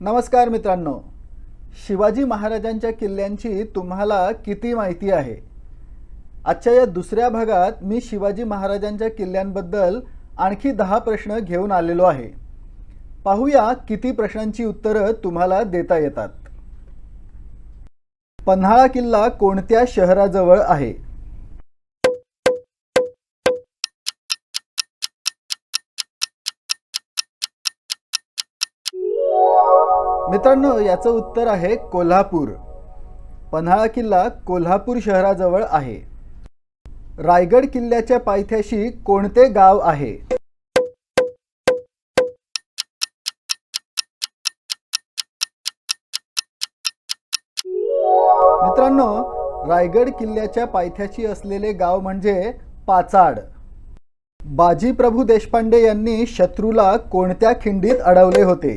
नमस्कार मित्रांनो. शिवाजी महाराजांच्या किल्ल्यांची तुम्हाला किती माहिती आहे? आजच्या या दुसऱ्या भागात मी शिवाजी महाराजांच्या किल्ल्यांबद्दल आणखी दहा प्रश्न घेऊन आलेलो आहे. पाहूया किती प्रश्नांची उत्तरं तुम्हाला देता येतात. पन्हाळा किल्ला कोणत्या शहराजवळ आहे? मित्रांनो याचं उत्तर आहे कोल्हापूर. पन्हाळा किल्ला कोल्हापूर शहराजवळ आहे. रायगड किल्ल्याच्या पायथ्याशी कोणते गाव आहे? मित्रांनो रायगड किल्ल्याच्या पायथ्याशी असलेले गाव म्हणजे पाचाड. बाजी प्रभू देशपांडे यांनी शत्रूला कोणत्या खिंडीत अडवले होते?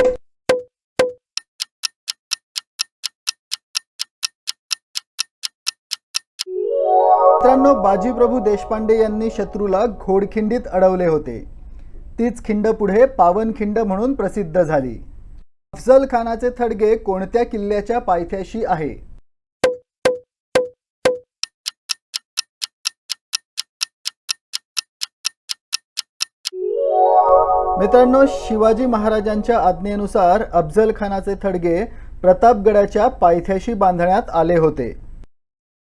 मित्रांनो बाजीप्रभू देशपांडे यांनी शत्रूला घोडखिंडीत अडवले होते. तीच खिंड पुढे पावनखिंड म्हणून प्रसिद्ध झाली. अफजल खानाचे थडगे कोणत्या किल्ल्याच्या पायथ्याशी आहे? मित्रांनो शिवाजी महाराजांच्या आज्ञेनुसार अफजल खानाचे थडगे प्रतापगडाच्या पायथ्याशी बांधण्यात आले होते.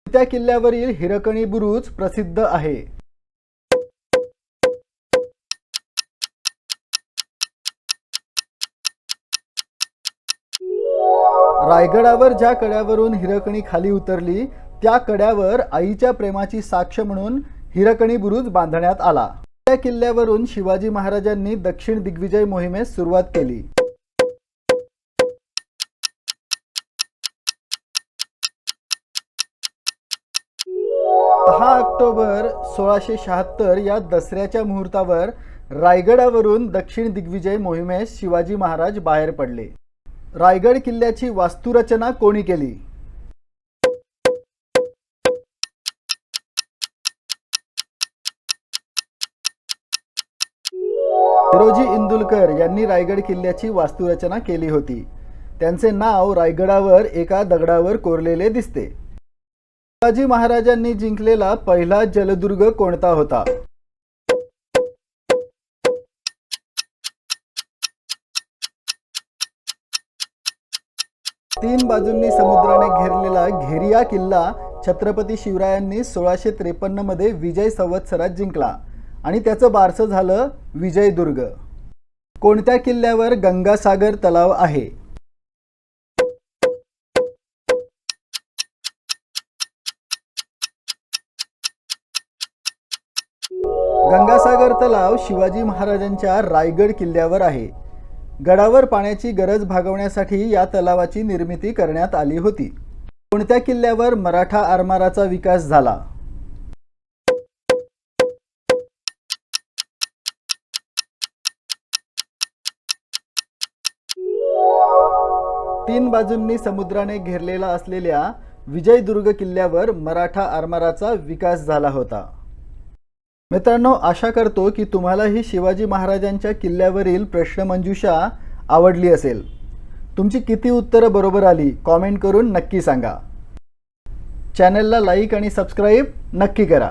त्या किल्ल्यावरील हिरकणी बुरुज प्रसिद्ध आहे. रायगडावर ज्या कड्यावरून हिरकणी खाली उतरली त्या कड्यावर आईच्या प्रेमाची साक्ष म्हणून हिरकणी बुरुज बांधण्यात आला. त्या किल्ल्यावरून शिवाजी महाराजांनी दक्षिण दिग्विजय मोहिमेस सुरुवात केली. दहा ऑक्टोबर सोळाशे शहात्तर या दसऱ्याच्या मुहूर्तावर रायगडावरून दक्षिण दिग्विजय मोहिमेस शिवाजी महाराज बाहेर पडले. रायगड किल्ल्याची वास्तुरचना कोणी केली? हिरोजी इंदुलकर यांनी रायगड किल्ल्याची वास्तुरचना केली होती. त्यांचे नाव रायगडावर एका दगडावर कोरलेले दिसते. शिवाजी महाराजांनी जिंकलेला पहिला जलदुर्ग कोणता होता? तीन बाजूंनी समुद्राने घेरलेला घेरिया किल्ला छत्रपती शिवरायांनी सोळाशे त्रेपन्नमध्ये विजय संवत्सरात जिंकला आणि त्याचं बारसं झालं विजयदुर्ग. कोणत्या किल्ल्यावर गंगासागर तलाव आहे? गंगासागर तलाव शिवाजी महाराजांच्या रायगड किल्ल्यावर आहे. गडावर पाण्याची गरज भागवण्यासाठी या तलावाची निर्मिती करण्यात आली होती. कोणत्या किल्ल्यावर मराठा आरमाराचा विकास झाला? तीन बाजूंनी समुद्राने घेरलेला असलेल्या विजयदुर्ग किल्ल्यावर मराठा आरमाराचा विकास झाला होता. मित्रांनो आशा करतो की तुम्हाला ही शिवाजी महाराजांच्या किल्ल्यावरील प्रश्नमंजुषा आवडली असेल. तुमची किती उत्तरं बरोबर आली कॉमेंट करून नक्की सांगा. चॅनलला लाईक आणि सबस्क्राईब नक्की करा.